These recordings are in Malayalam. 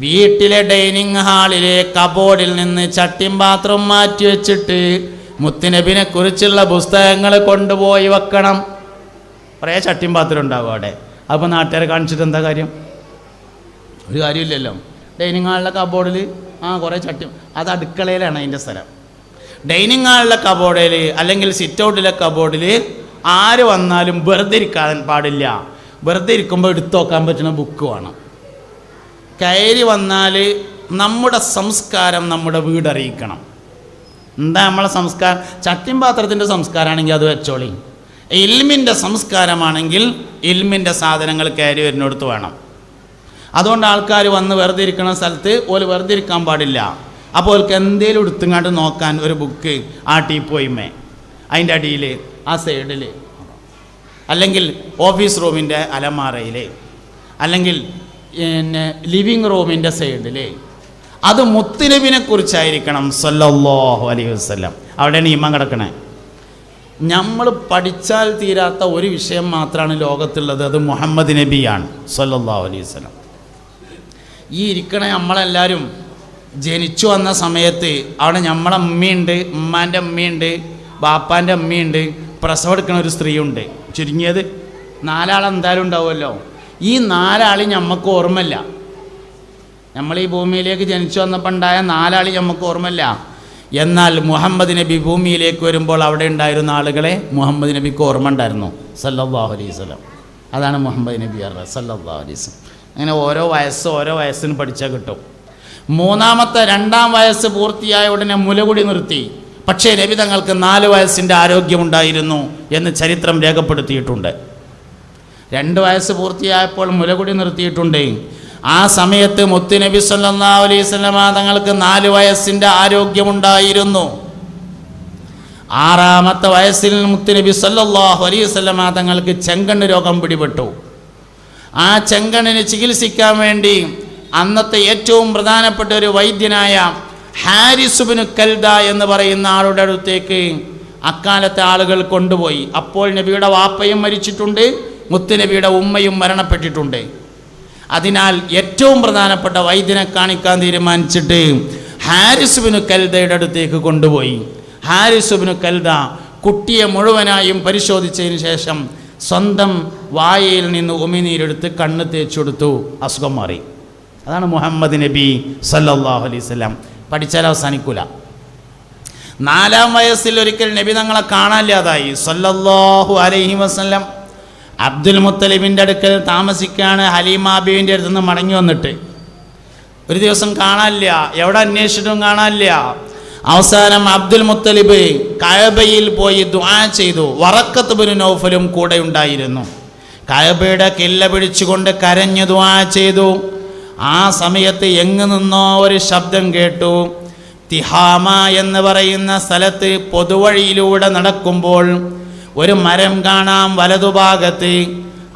വീട്ടിലെ ഡൈനിങ് ഹാളിലെ കബോർഡിൽ നിന്ന് ചട്ടിയും പാത്രം മാറ്റി വെച്ചിട്ട് മുത്തുനബിനെ കുറിച്ചുള്ള പുസ്തകങ്ങൾ കൊണ്ടുപോയി വെക്കണം. കുറേ ചട്ടിയും പാത്രം ഉണ്ടാവും അവിടെ. അപ്പോൾ നാട്ടുകാരെ കാണിച്ചിട്ട് എന്താ കാര്യം? ഒരു കാര്യമില്ലല്ലോ. ഡൈനിങ് ഹാളിലെ കബോർഡിൽ ആ കുറേ ചട്ടി അത് അടുക്കളയിലാണ് അതിന്റെ സ്ഥലം. ഡൈനിങ് ഹാളിലെ കബോർഡിൽ അല്ലെങ്കിൽ സിറ്റ് ഔട്ടിലെ കബോർഡിൽ ആര് വന്നാലും വെറുതെ ഇരിക്കാൻ പാടില്ല. വെറുതെ ഇരിക്കുമ്പോൾ എടുത്തു നോക്കാൻ പറ്റുന്ന ബുക്ക് വേണം. കയറി വന്നാൽ നമ്മുടെ സംസ്കാരം നമ്മുടെ വീട് അറിയിക്കണം. എന്താ നമ്മളെ സംസ്കാരം? ചട്ടിയും പാത്രത്തിന്റെ സംസ്കാരമാണെങ്കിൽ അത് വെച്ചോളി. ഇൽമിന്റെ സംസ്കാരമാണെങ്കിൽ ഇൽമിന്റെ സാധനങ്ങൾ കയറി വരുന്നിടത്ത് വേണം. അതുകൊണ്ട് ആൾക്കാർ വന്ന് വെറുതെ ഇരിക്കുന്ന സ്ഥലത്ത് ഓൽ വെറുതെ ഇരിക്കാൻ പാടില്ല. അപ്പോൾ ഓൽക്ക് എന്തേലും എടുത്തുങ്ങാണ്ട് നോക്കാൻ ഒരു ബുക്ക് ആ പോയിമേ. അതിന്റെ അടിയിൽ ആ സൈഡിൽ അല്ലെങ്കിൽ ഓഫീസ് റൂമിന്റെ അലമാറയിൽ അല്ലെങ്കിൽ പിന്നെ ലിവിങ് റൂമിന്റെ സൈഡിൽ അത് മുത്തലിബിനെ കുറിച്ചായിരിക്കണം സല്ലല്ലാഹു അലൈഹി വസ്ലം അവിടെയാണ് ഈമാൻ കിടക്കണേ. നമ്മൾ പഠിച്ചാൽ തീരാത്ത ഒരു വിഷയം മാത്രമാണ് ലോകത്തുള്ളത്. അത് മുഹമ്മദ് നബിയാണ് സല്ലല്ലാഹു അലൈഹി വസ്ലം ഈ ഇരിക്കണ നമ്മളെല്ലാവരും ജനിച്ചു വന്ന സമയത്ത് അവിടെ നമ്മളെ അമ്മയുണ്ട് ഉമ്മാന്റെ അമ്മയുണ്ട് ബാപ്പാന്റെ അമ്മയുണ്ട് പ്രസവം എടുക്കുന്ന ഒരു സ്ത്രീയുണ്ട്. ചുരുങ്ങിയത് നാലാളെന്തായാലും ഉണ്ടാവുമല്ലോ. ഈ നാലാളി നമുക്ക് ഓർമ്മയില്ല. നമ്മൾ ഈ ഭൂമിയിലേക്ക് ജനിച്ചു വന്നപ്പോൾ ഉണ്ടായ നാലാളി നമുക്ക് ഓർമ്മയില്ല. എന്നാൽ മുഹമ്മദ് നബി ഭൂമിയിലേക്ക് വരുമ്പോൾ അവിടെ ഉണ്ടായിരുന്ന ആളുകളെ മുഹമ്മദ് നബിക്ക് ഓർമ്മ ഉണ്ടായിരുന്നു. സല്ലല്ലാഹു അലൈഹി വസല്ലം. അതാണ് മുഹമ്മദ് നബി അറ സല്ലല്ലാഹു അലൈഹി വസല്ലം. അങ്ങനെ ഓരോ വയസ്സ് ഓരോ വയസ്സിന് പഠിച്ചാൽ കിട്ടും. മൂന്നാമത്തെ രണ്ടാം വയസ്സ് പൂർത്തിയായ ഉടനെ മുലകുടി നിർത്തി. പക്ഷേ നബി തങ്ങൾക്ക് നാല് വയസ്സിന്റെ ആരോഗ്യമുണ്ടായിരുന്നു എന്ന് ചരിത്രം രേഖപ്പെടുത്തിയിട്ടുണ്ട്. രണ്ട് വയസ്സ് പൂർത്തിയായപ്പോൾ മുലകുടി നിർത്തിയിട്ടുണ്ട്. ആ സമയത്ത് മുത്തുനബി സല്ലല്ലാഹു അലൈഹി തങ്ങൾക്ക് നാല് വയസ്സിന്റെ ആരോഗ്യമുണ്ടായിരുന്നു. ആറാമത്തെ വയസ്സിൽ മുത്തുനബി സല്ലാഹു അലൈഹി തങ്ങൾക്ക് ചെങ്കണ്ണ് രോഗം പിടിപെട്ടു. ആ ചെങ്കണ്ണിന് ചികിത്സിക്കാൻ വേണ്ടി അന്നത്തെ ഏറ്റവും പ്രധാനപ്പെട്ട ഒരു വൈദ്യനായ ഹാരിസുബിന് കൽദ എന്ന് പറയുന്ന ആളുടെ അടുത്തേക്ക് അക്കാലത്തെ ആളുകൾ കൊണ്ടുപോയി. അപ്പോൾ നബിയുടെ വാപ്പയും മരിച്ചിട്ടുണ്ട്. മുത്തുനബിയുടെ ഉമ്മയും മരണപ്പെട്ടിട്ടുണ്ട്. അതിനാൽ ഏറ്റവും പ്രധാനപ്പെട്ട വൈദ്യനെ കാണിക്കാൻ തീരുമാനിച്ചിട്ട് ഹാരിസ് ബിനു കൽദയുടെ അടുത്തേക്ക് കൊണ്ടുപോയി. ഹാരിസ് ബിനു കൽദ കുട്ടിയെ മുഴുവനായും പരിശോധിച്ചതിന് ശേഷം സ്വന്തം വായയിൽ നിന്ന് ഉമിനീരെടുത്ത് കണ്ണ് തേച്ചെടുത്തു അസുഖം മാറി. അതാണ് മുഹമ്മദ് നബി സല്ലാഹു അലൈഹി പഠിച്ചാൽ അവസാനിക്കൂല. നാലാം വയസ്സിൽ ഒരിക്കൽ നബി തങ്ങളെ കാണാനില്ലാതായി. സല്ലല്ലാഹു അലൈഹി വസല്ലം അബ്ദുൽ മുത്തലിബിന്റെ അടുക്കൽ താമസിക്കാണ് ഹലീമാബീവിന്റെ അടുത്ത് നിന്ന് മടങ്ങി വന്നിട്ട്. ഒരു ദിവസം കാണാനില്ല. എവിടെ അന്വേഷിച്ചിട്ടും കാണാനില്ല. അവസാനം അബ്ദുൽ മുത്തലിബ് കയബയിൽ പോയി ദ്വാ ചെയ്തു. വറക്കത്ത് ബിനു നൗഫലും കൂടെ ഉണ്ടായിരുന്നു. കയബയുടെ കില്ല പിടിച്ചുകൊണ്ട് കരഞ്ഞു ദ്വാ ചെയ്തു. ആ സമയത്ത് എങ്ങു നിന്നോ ഒരു ശബ്ദം കേട്ടു. തിഹാമ എന്ന് പറയുന്ന സ്ഥലത്ത് പൊതുവഴിയിലൂടെ നടക്കുമ്പോൾ ഒരു മരം കാണാം വലതുഭാഗത്ത്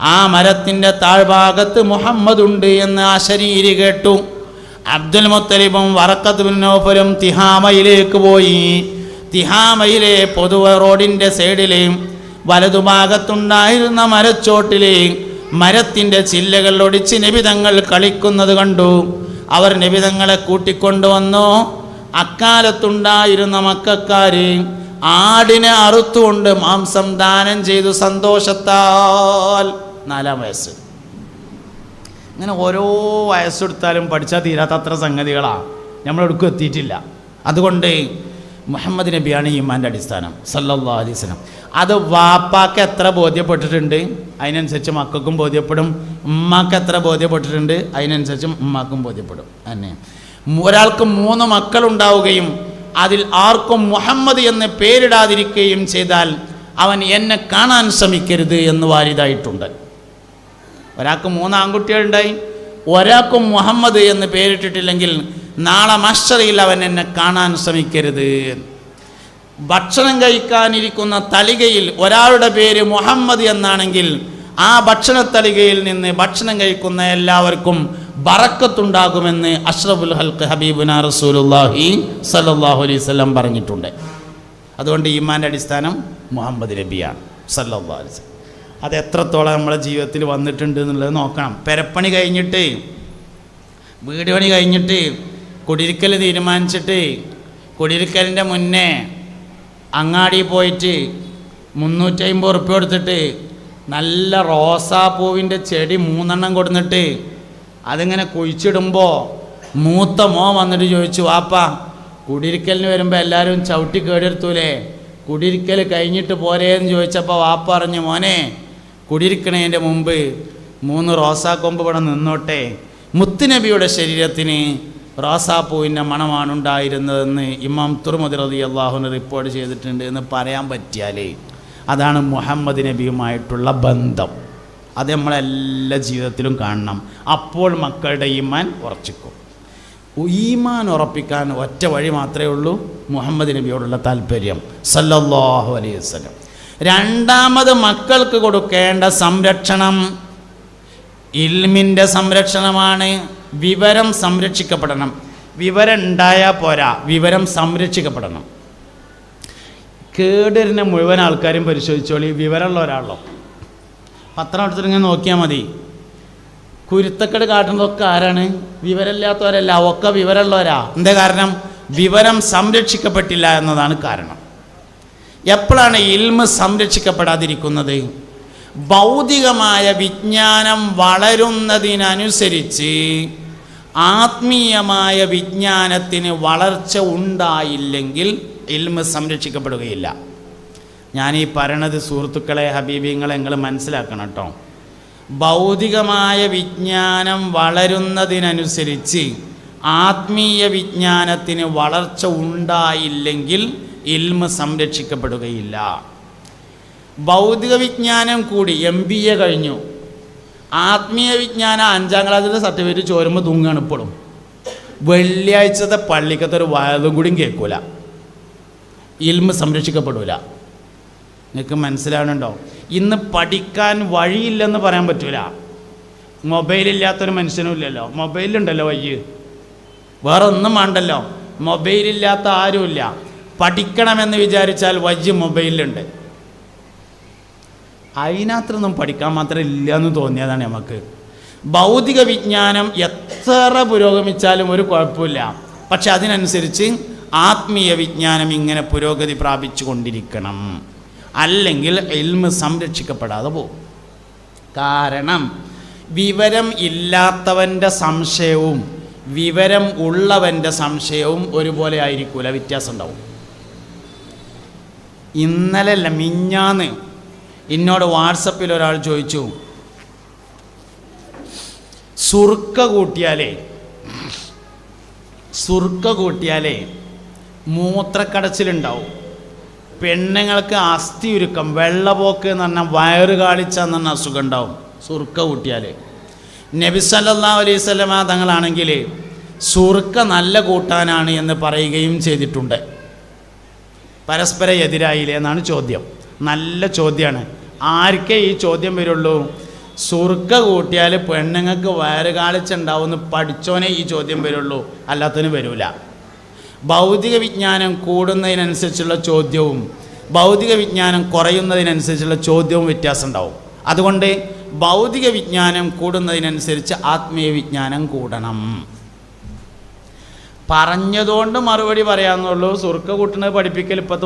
ആ മരത്തിന്റെ താഴ്ഭാഗത്ത് മുഹമ്മദുണ്ട് എന്ന് ആ ശരീരി കേട്ടു. അബ്ദുൽ മുത്തലിബും വറക്കത്ത് ബിൻ തിഹാമയിലേക്ക് പോയി. തിഹാമയിലെ പൊതു റോഡിന്റെ സൈഡിലെ വലതുഭാഗത്തുണ്ടായിരുന്ന മരച്ചോട്ടിലെ മരത്തിന്റെ ചില്ലകൾ ഒടിച്ച് നിബിതങ്ങൾ കളിക്കുന്നത് കണ്ടു. അവർ നിബിതങ്ങളെ കൂട്ടിക്കൊണ്ടുവന്നു. അക്കാലത്തുണ്ടായിരുന്ന മക്കാര് ആടിനെ അറുത്തുകൊണ്ട് മാംസം ദാനം ചെയ്തു സന്തോഷത്താൽ. നാലാം വയസ്സ്. ഇങ്ങനെ ഓരോ വയസ്സെടുത്താലും പഠിച്ചാൽ തീരാത്ത അത്ര സംഗതികളാണ് നമ്മളെടുക്കും എത്തിയിട്ടില്ല. അതുകൊണ്ട് മുഹമ്മദ് നബിയാണ് ഈമാന്റെ അടിസ്ഥാനം. സല്ലല്ലാ അലൈഹി വസല്ലം. അത് വാപ്പാക്ക് എത്ര ബോധ്യപ്പെട്ടിട്ടുണ്ട്? അതിനനുസരിച്ച് മക്കൾക്കും ബോധ്യപ്പെടും. ഉമ്മാക്ക് എത്ര ബോധ്യപ്പെട്ടിട്ടുണ്ട്? അതിനനുസരിച്ച് ഉമ്മാക്കും ബോധ്യപ്പെടും. തന്നെ ഒരാൾക്ക് മൂന്ന് മക്കളുണ്ടാവുകയും അതിൽ ആർക്കും മുഹമ്മദ് എന്ന് പേരിടാതിരിക്കുകയും ചെയ്താൽ അവൻ എന്നെ കാണാൻ ശ്രമിക്കരുത് എന്ന് വാരിതായിട്ടുണ്ട്. ഒരാൾക്ക് മൂന്ന് ആൺകുട്ടികളുണ്ടായി ഒരാൾക്കും മുഹമ്മദ് എന്ന് പേരിട്ടിട്ടില്ലെങ്കിൽ നാളെ മഷറിയിൽ അവൻ എന്നെ കാണാൻ ശ്രമിക്കരുത്. ഭക്ഷണം കഴിക്കാനിരിക്കുന്ന തളികയിൽ ഒരാളുടെ പേര് മുഹമ്മദ് എന്നാണെങ്കിൽ ആ ഭക്ഷണത്തളികയിൽ നിന്ന് ഭക്ഷണം കഴിക്കുന്ന എല്ലാവർക്കും ബറക്കത്തുണ്ടാകുമെന്ന് അഷ്റഫുൽ ഹൽക്ക് ഹബീബുന റസൂലുല്ലാഹി സല്ലല്ലാഹു അലൈഹി വസല്ലം പറഞ്ഞിട്ടുണ്ട്. അതുകൊണ്ട് ഈമാന്റെ അടിസ്ഥാനം മുഹമ്മദ് നബിയാണ് സല്ലല്ലാഹു അലൈഹി അത് എത്രത്തോളം നമ്മുടെ ജീവിതത്തിൽ വന്നിട്ടുണ്ട് എന്നുള്ളത് നോക്കണം. പെരപ്പണി കഴിഞ്ഞിട്ട് വീട് പണി കഴിഞ്ഞിട്ട് കുടിരിക്കൽ തീരുമാനിച്ചിട്ട് കുടിരിക്കലിന്റെ മുന്നേ അങ്ങാടി പോയിട്ട് മുന്നൂറ്റമ്പത് ഉറുപ്പ്യ കൊടുത്തിട്ട് നല്ല റോസാപ്പൂവിന്റെ ചെടി മൂന്നെണ്ണം കൊടുന്നിട്ട് അതിങ്ങനെ കുഴിച്ചിടുമ്പോൾ മൂത്ത മോ വന്നിട്ട് ചോദിച്ചു വാപ്പ കുടിയിരിക്കലിന് വരുമ്പോൾ എല്ലാവരും ചവിട്ടി കേടെടുത്തൂലേ? കുടിയിരിക്കൽ കഴിഞ്ഞിട്ട് പോരേന്ന് ചോദിച്ചപ്പോൾ വാപ്പ പറഞ്ഞു മോനെ കുടിയിരിക്കണേന്റെ മുമ്പ് മൂന്ന് റോസാക്കൊമ്പ് ഇവിടെ നിന്നോട്ടെ. മുത്തുനബിയുടെ ശരീരത്തിന് റോസാപ്പൂവിന്റെ മണമാണ് ഉണ്ടായിരുന്നതെന്ന് ഇമാം തുറമുദി റതി അള്ളാഹുന് റിപ്പോർട്ട് ചെയ്തിട്ടുണ്ട് എന്ന് പറയാൻ പറ്റിയാലേ അതാണ് മുഹമ്മദ് നബിയുമായിട്ടുള്ള ബന്ധം. അത് നമ്മളെല്ലാ ജീവിതത്തിലും കാണണം. അപ്പോൾ മക്കളുടെ ഈമാൻ ഉറച്ചിക്കും. ഈമാൻ ഉറപ്പിക്കാൻ ഒറ്റ വഴി മാത്രമേ ഉള്ളൂ മുഹമ്മദ് നബിയോടുള്ള താല്പര്യം. സല്ലല്ലാഹു അലൈഹി വസല്ലം. രണ്ടാമത് മക്കൾക്ക് കൊടുക്കേണ്ട സംരക്ഷണം ഇൽമിന്റെ സംരക്ഷണമാണ്. വിവരം സംരക്ഷിക്കപ്പെടണം. വിവരം ഉണ്ടായാൽ പോരാ. വിവരം സംരക്ഷിക്കപ്പെടണം. കേടരിനെ മുഴുവൻ ആൾക്കാരും പരിശോധിച്ചോളി. വിവരമുള്ള ഒരാളോ? പത്രം എടുത്തിട്ട് നോക്കിയാൽ മതി. കുരുത്തക്കെട് കാട്ടുന്നതൊക്കെ ആരാണ്? വിവരമില്ലാത്തവരല്ല ഒക്കെ വിവരമുള്ളവരാ. എന്താ കാരണം? വിവരം സംരക്ഷിക്കപ്പെട്ടില്ല എന്നതാണ് കാരണം. എപ്പോഴാണ് ഇൽമ സംരക്ഷിക്കപ്പെടാതിരിക്കുന്നത്? ഭൗതികമായ വിജ്ഞാനം വളരുന്നതിനനുസരിച്ച് ആത്മീയമായ വിജ്ഞാനത്തിന് വളർച്ച ഉണ്ടായില്ലെങ്കിൽ ഇൽമ സംരക്ഷിക്കപ്പെടുകയില്ല. ഞാൻ ഈ പറയണത് സുഹൃത്തുക്കളെ ഹബീബിങ്ങളെ നിങ്ങൾ മനസ്സിലാക്കണം കേട്ടോ ഭൗതികമായ വിജ്ഞാനം വളരുന്നതിനനുസരിച്ച് ആത്മീയ വിജ്ഞാനത്തിന് വളർച്ച ഉണ്ടായില്ലെങ്കിൽ ഇൽമ സംരക്ഷിക്കപ്പെടുകയില്ല. ഭൗതിക വിജ്ഞാനം കൂടി എം ബി എ കഴിഞ്ഞു. ആത്മീയ വിജ്ഞാനം അഞ്ചാം ക്ലാസ്സിന്റെ സർട്ടിഫിക്കറ്റ് ചോരുമ്പോൾ തൂങ്ങാണ് ഇപ്പോഴും വെള്ളിയാഴ്ചത്തെ പള്ളിക്കത്തെ ഒരു വയതും കൂടിയും കേൾക്കൂല. ഇൽമ സംരക്ഷിക്കപ്പെടൂല. നിങ്ങൾക്ക് മനസ്സിലാവണുണ്ടോ ഇന്ന് പഠിക്കാൻ വഴിയില്ലെന്ന് പറയാൻ പറ്റൂല. മൊബൈലില്ലാത്തൊരു മനുഷ്യനും ഇല്ലല്ലോ മൊബൈലുണ്ടല്ലോ വയ്യ്. വേറെ ഒന്നും വേണ്ടല്ലോ. മൊബൈലില്ലാത്ത ആരുമില്ല. പഠിക്കണമെന്ന് വിചാരിച്ചാൽ വയ്യ് മൊബൈലിലുണ്ട്. അതിനകത്തൊന്നും പഠിക്കാൻ മാത്രം ഇല്ല എന്ന് തോന്നിയതാണ് നമുക്ക് ഭൗതിക വിജ്ഞാനം എത്ര പുരോഗമിച്ചാലും ഒരു കുഴപ്പമില്ല. പക്ഷെ അതിനനുസരിച്ച് ആത്മീയ വിജ്ഞാനം ഇങ്ങനെ പുരോഗതി പ്രാപിച്ചു കൊണ്ടിരിക്കണം അല്ലെങ്കിൽ എൽമ് സംരക്ഷിക്കപ്പെടാതെ പോകും. കാരണം വിവരം ഇല്ലാത്തവന്റെ സംശയവും വിവരം ഉള്ളവന്റെ സംശയവും ഒരുപോലെ ആയിരിക്കൂല വ്യത്യാസം ഉണ്ടാവും. ഇന്നലെ അല്ല മിഞ്ഞാന്ന് എന്നോട് വാട്സപ്പിൽ ഒരാൾ ചോദിച്ചു സുർക്ക കൂട്ടിയാലേ സുർക്ക കൂട്ടിയാലേ മൂത്രക്കടച്ചിലുണ്ടാവും. പെണ്ണുങ്ങൾക്ക് അസ്ഥി ഉരുക്കം വെള്ളപോക്ക് എന്ന് പറഞ്ഞാൽ വയറ് കാളിച്ച എന്ന് പറഞ്ഞ അസുഖം ഉണ്ടാവും സുർക്ക കൂട്ടിയാൽ നബിസല്ലാ അലൈഹി തങ്ങളാണെങ്കിൽ സുർക്ക നല്ല കൂട്ടാനാണ് എന്ന് പറയുകയും ചെയ്തിട്ടുണ്ട്. പരസ്പര എതിരായില്ലേ എന്നാണ് ചോദ്യം. നല്ല ചോദ്യമാണ് ആർക്കേ ഈ ചോദ്യം വരുള്ളൂ? സുർക്ക കൂട്ടിയാൽ പെണ്ണുങ്ങൾക്ക് വയറ് കാളിച്ചുണ്ടാവുമെന്ന് പഠിച്ചോനെ ഈ ചോദ്യം വരുള്ളൂ. അല്ലാത്തതിന് വരൂല. ഭൗതിക വിജ്ഞാനം കൂടുന്നതിനനുസരിച്ചുള്ള ചോദ്യവും ഭൗതിക വിജ്ഞാനം കുറയുന്നതിനനുസരിച്ചുള്ള ചോദ്യവും വ്യത്യാസം ഉണ്ടാവും അതുകൊണ്ട് ഭൗതിക വിജ്ഞാനം കൂടുന്നതിനനുസരിച്ച് ആത്മീയ വിജ്ഞാനം കൂടണം. പറഞ്ഞതുകൊണ്ട് മറുപടി പറയാമെന്നുള്ളൂ സുർക്ക കൂട്ടുന്നത് പഠിപ്പിക്കൽ ഇപ്പോഴത്തെ